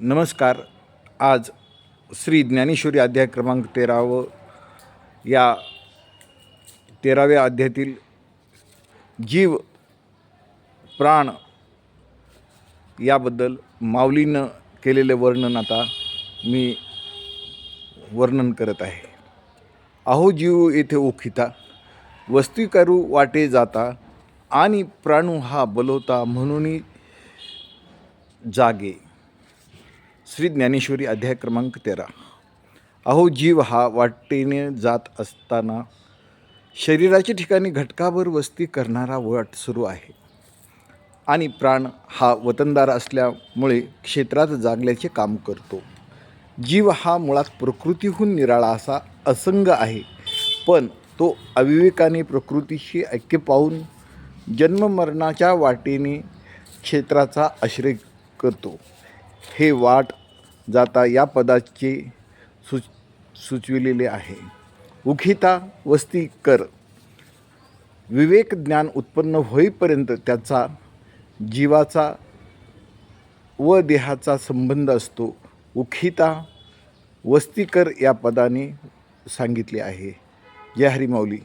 नमस्कार. आज श्री ज्ञानेश्वरी अध्याय क्रमांक तेरावं या तेराव्या अध्यायातील जीव प्राण याबद्दल माऊलीनं केलेले वर्णन आता मी वर्णन करत आहे. अहो जीव येथे ओखिता वस्ती करू वाटे जाता आणि प्राणू हा बलवता म्हणून जागे. श्री ज्ञानेश्वरी अध्याय क्रमांक तेरा. अहो जीव हा वाटेने जात असताना शरीराच्या ठिकाणी घटकाभर वस्ती करणारा वाट सुरू आहे. आणि प्राण हा वतनदार असल्यामुळे क्षेत्रात जागल्याचे काम करतो. जीव हा मुळात प्रकृतीहून निराळा असा असंग आहे पण तो अविवेकाने प्रकृतीशी ऐक्य पाहून जन्ममरणाच्या वाटेने क्षेत्राचा आश्रय करतो. हे वाट जाता या पदाचे सुच सुचविलेले आहे. उखिता वस्ती कर. विवेक ज्ञान उत्पन्न होईपर्यंत त्याचा जीवाचा व देहाचा संबंध असतो. उखिता वस्तीकर या पदाने सांगितले आहे. जय हरी माऊली.